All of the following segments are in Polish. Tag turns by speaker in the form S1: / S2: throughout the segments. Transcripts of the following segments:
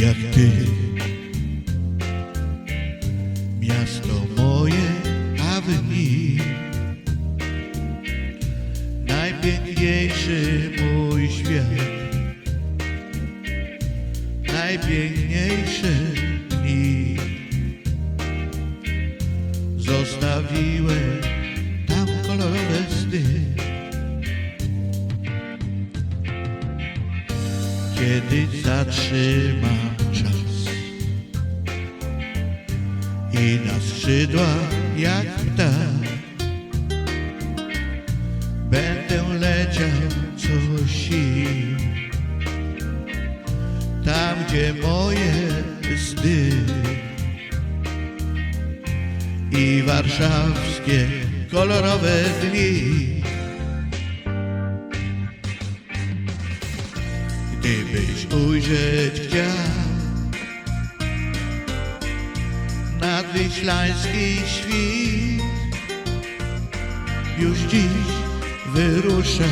S1: jak ty. Miasto moje, a wy mi. Najpiękniejszy mój świat. Najpiękniejsze dni. Zostawiłem Kiedy zatrzyma czas. I na skrzydła jak ptak. Będę leciał co sił Tam gdzie moje sny. I warszawskie kolorowe dni Gdybyś ujrzeć chciał Nadwiślański świt. Już dziś wyruszaj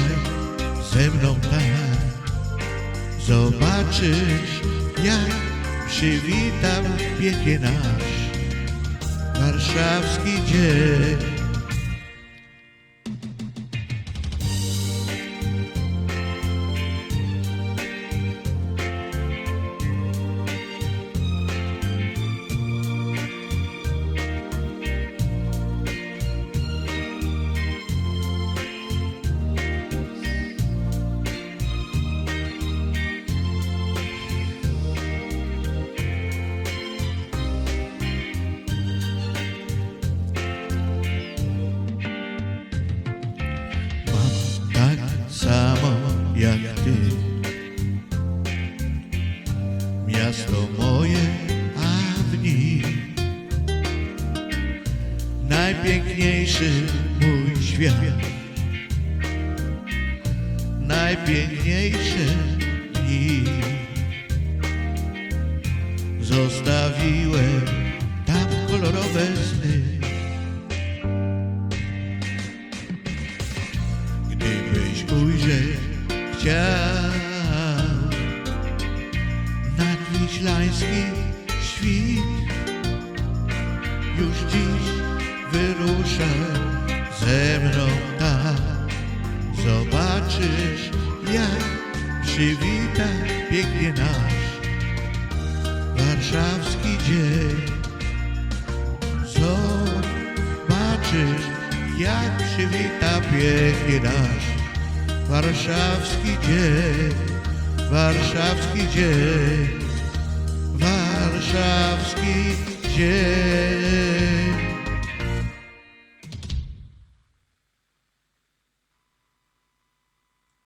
S1: ze mną tak Zobaczysz jak przywitam pięknie nasz Warszawski dzień Najpiękniejszy mój świat. Najpiękniejsze dni Zostawiłem tam kolorowe sny. Gdybyś ujrzeć chciał Nadwiślański świt. Już dziś wyruszaj ze mną tak. Zobaczysz jak przywita pięknie nasz Warszawski dzień. Zobaczysz, jak przywita pięknie nasz warszawski dzień, warszawski dzień, warszawski dzień.